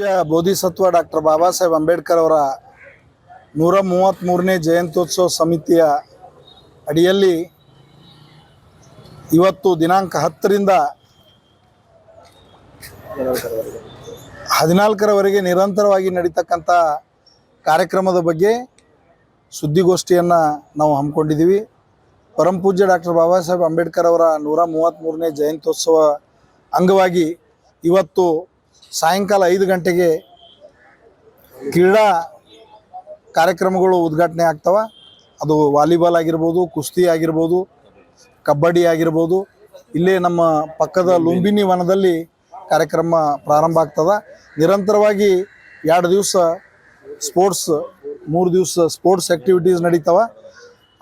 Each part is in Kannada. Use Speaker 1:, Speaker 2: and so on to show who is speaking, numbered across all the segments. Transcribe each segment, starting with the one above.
Speaker 1: ಪೂಜ್ಯ ಬೋಧಿಸತ್ವ ಡಾಕ್ಟರ್ ಬಾಬಾ ಸಾಹೇಬ್ ಅಂಬೇಡ್ಕರ್ ಅವರ ನೂರ ಮೂವತ್ತ್ಮೂರನೇ ಜಯಂತ್ಯೋತ್ಸವ ಸಮಿತಿಯ ಅಡಿಯಲ್ಲಿ ಇವತ್ತು ದಿನಾಂಕ ಹತ್ತರಿಂದ ಹದಿನಾಲ್ಕರವರೆಗೆ ನಿರಂತರವಾಗಿ ನಡೀತಕ್ಕಂಥ ಕಾರ್ಯಕ್ರಮದ ಬಗ್ಗೆ ಸುದ್ದಿಗೋಷ್ಠಿಯನ್ನು ನಾವು ಹಮ್ಮಿಕೊಂಡಿದ್ದೀವಿ. ಪರಂ ಪೂಜ್ಯ ಡಾಕ್ಟರ್ ಬಾಬಾ ಸಾಹೇಬ್ ಅಂಬೇಡ್ಕರ್ ಅವರ ನೂರ ಮೂವತ್ತ್ಮೂರನೇ ಜಯಂತ್ಯೋತ್ಸವ ಅಂಗವಾಗಿ ಇವತ್ತು ಸಾಯಂಕಾಲ ಐದು ಗಂಟೆಗೆ ಕ್ರೀಡಾ ಕಾರ್ಯಕ್ರಮಗಳು ಉದ್ಘಾಟನೆ ಆಗ್ತವೆ. ಅದು ವಾಲಿಬಾಲ್ ಆಗಿರ್ಬೋದು, ಕುಸ್ತಿ ಆಗಿರ್ಬೋದು, ಕಬಡ್ಡಿ ಆಗಿರ್ಬೋದು. ಇಲ್ಲೇ ನಮ್ಮ ಪಕ್ಕದ ಲುಂಬಿನಿ ವನದಲ್ಲಿ ಕಾರ್ಯಕ್ರಮ ಪ್ರಾರಂಭ ಆಗ್ತದೆ. ನಿರಂತರವಾಗಿ ಎರಡು ದಿವಸ ಸ್ಪೋರ್ಟ್ಸ್ ಮೂರು ದಿವಸ ಸ್ಪೋರ್ಟ್ಸ್ ಆ್ಯಕ್ಟಿವಿಟೀಸ್ ನಡೀತವ.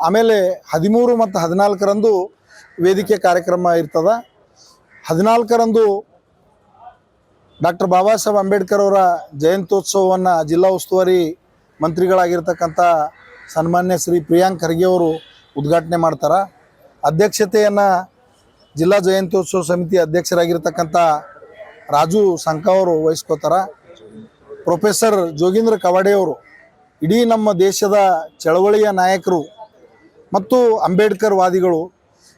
Speaker 1: ಆಮೇಲೆ ಹದಿಮೂರು ಮತ್ತು ಹದಿನಾಲ್ಕರಂದು ವೇದಿಕೆ ಕಾರ್ಯಕ್ರಮ ಇರ್ತದ. ಹದಿನಾಲ್ಕರಂದು ಡಾಕ್ಟರ್ ಬಾಬಾ ಸಾಹೇಬ್ ಅಂಬೇಡ್ಕರ್ ಅವರ ಜಯಂತ್ಯೋತ್ಸವವನ್ನು ಜಿಲ್ಲಾ ಉಸ್ತುವಾರಿ ಮಂತ್ರಿಗಳಾಗಿರ್ತಕ್ಕಂಥ ಸನ್ಮಾನ್ಯ ಶ್ರೀ ಪ್ರಿಯಾಂಕ್ ಖರ್ಗೆ ಅವರು ಉದ್ಘಾಟನೆ ಮಾಡ್ತಾರೆ. ಅಧ್ಯಕ್ಷತೆಯನ್ನು ಜಿಲ್ಲಾ ಜಯಂತ್ಯೋತ್ಸವ ಸಮಿತಿ ಅಧ್ಯಕ್ಷರಾಗಿರ್ತಕ್ಕಂಥ ರಾಜು ಸಂಕ ಅವರು ವಹಿಸ್ಕೋತಾರೆ. ಪ್ರೊಫೆಸರ್ ಜೋಗೀಂದ್ರ ಕವಾಡೆ ಅವರು ಇಡೀ ನಮ್ಮ ದೇಶದ ಚಳವಳಿಯ ನಾಯಕರು ಮತ್ತು ಅಂಬೇಡ್ಕರ್ ವಾದಿಗಳು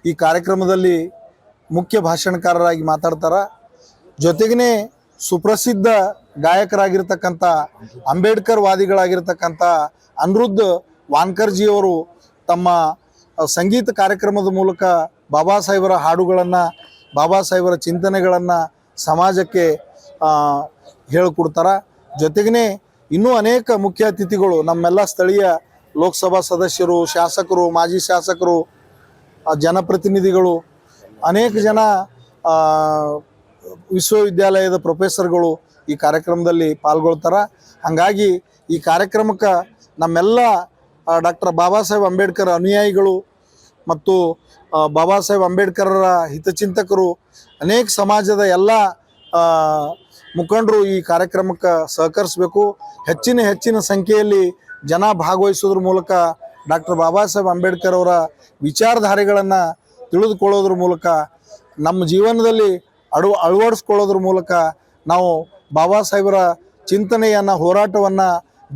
Speaker 1: ಈ ಕಾರ್ಯಕ್ರಮದಲ್ಲಿ ಮುಖ್ಯ ಭಾಷಣಕಾರರಾಗಿ ಮಾತಾಡ್ತಾರೆ. ಜೊತೆಗೇ ಸುಪ್ರಸಿದ್ಧ ಗಾಯಕರಾಗಿರ್ತಕ್ಕಂಥ ಅಂಬೇಡ್ಕರ್ ವಾದಿಗಳಾಗಿರ್ತಕ್ಕಂಥ ಅನಿರುದ್ಧ ವಾನ್ಕರ್ಜಿಯವರು ತಮ್ಮ ಸಂಗೀತ ಕಾರ್ಯಕ್ರಮದ ಮೂಲಕ ಬಾಬಾ ಸಾಹೇಬರ ಹಾಡುಗಳನ್ನು, ಬಾಬಾ ಸಾಹೇಬರ ಚಿಂತನೆಗಳನ್ನು ಸಮಾಜಕ್ಕೆ ಹೇಳಿಕೊಡ್ತಾರೆ. ಜೊತೆಗೇ ಇನ್ನೂ ಅನೇಕ ಮುಖ್ಯ ಅತಿಥಿಗಳು ನಮ್ಮೆಲ್ಲ ಸ್ಥಳೀಯ ಲೋಕಸಭಾ ಸದಸ್ಯರು, ಶಾಸಕರು, ಮಾಜಿ ಶಾಸಕರು ಜನಪ್ರತಿನಿಧಿಗಳು, ಅನೇಕ ಜನ ವಿಶ್ವವಿದ್ಯಾಲಯದ ಪ್ರೊಫೆಸರ್ಗಳು ಈ ಕಾರ್ಯಕ್ರಮದಲ್ಲಿ ಪಾಲ್ಗೊಳ್ತಾರೆ. ಹಾಗಾಗಿ ಈ ಕಾರ್ಯಕ್ರಮಕ್ಕೆ ನಮ್ಮೆಲ್ಲ ಡಾಕ್ಟರ್ ಬಾಬಾ ಸಾಹೇಬ್ ಅಂಬೇಡ್ಕರ್ ಅನುಯಾಯಿಗಳು ಮತ್ತು ಬಾಬಾ ಸಾಹೇಬ್ ಅಂಬೇಡ್ಕರರ ಹಿತಚಿಂತಕರು, ಅನೇಕ ಸಮಾಜದ ಎಲ್ಲ ಮುಖಂಡರು ಈ ಕಾರ್ಯಕ್ರಮಕ್ಕೆ ಸಹಕರಿಸಬೇಕು. ಹೆಚ್ಚಿನ ಹೆಚ್ಚಿನ ಸಂಖ್ಯೆಯಲ್ಲಿ ಜನ ಭಾಗವಹಿಸೋದ್ರ ಮೂಲಕ ಡಾಕ್ಟರ್ ಬಾಬಾ ಸಾಹೇಬ್ ಅಂಬೇಡ್ಕರ್ ಅವರ ವಿಚಾರಧಾರೆಗಳನ್ನು ತಿಳಿದುಕೊಳ್ಳೋದ್ರ ಮೂಲಕ ನಮ್ಮ ಜೀವನದಲ್ಲಿ ಅಳು ಅಳವಡಿಸ್ಕೊಳ್ಳೋದ್ರ ಮೂಲಕ ನಾವು ಬಾಬಾ ಸಾಹೇಬರ ಚಿಂತನೆಯನ್ನು, ಹೋರಾಟವನ್ನು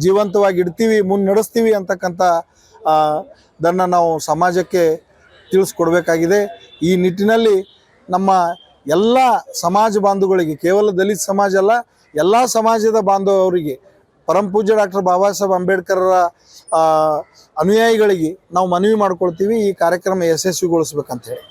Speaker 1: ಜೀವಂತವಾಗಿ ಇಡ್ತೀವಿ ಮುನ್ನಡೆಸ್ತೀವಿ ಅಂತಕ್ಕಂಥ ದನ್ನು ನಾವು ಸಮಾಜಕ್ಕೆ ತಿಳಿಸ್ಕೊಡ್ಬೇಕಾಗಿದೆ. ಈ ನಿಟ್ಟಿನಲ್ಲಿ ನಮ್ಮ ಎಲ್ಲ ಸಮಾಜ ಬಾಂಧವಗಳಿಗೆ, ಕೇವಲ ದಲಿತ ಸಮಾಜ ಅಲ್ಲ, ಎಲ್ಲ ಸಮಾಜದ ಬಾಂಧವರಿಗೆ, ಪರಂ ಪೂಜ್ಯ ಡಾಕ್ಟರ್ ಬಾಬಾ ಸಾಹೇಬ್ ಅಂಬೇಡ್ಕರರ ಅನುಯಾಯಿಗಳಿಗೆ ನಾವು ಮನವಿ ಮಾಡ್ಕೊಳ್ತೀವಿ, ಈ ಕಾರ್ಯಕ್ರಮ ಯಶಸ್ವಿಗೊಳಿಸ್ಬೇಕಂತ ಹೇಳಿ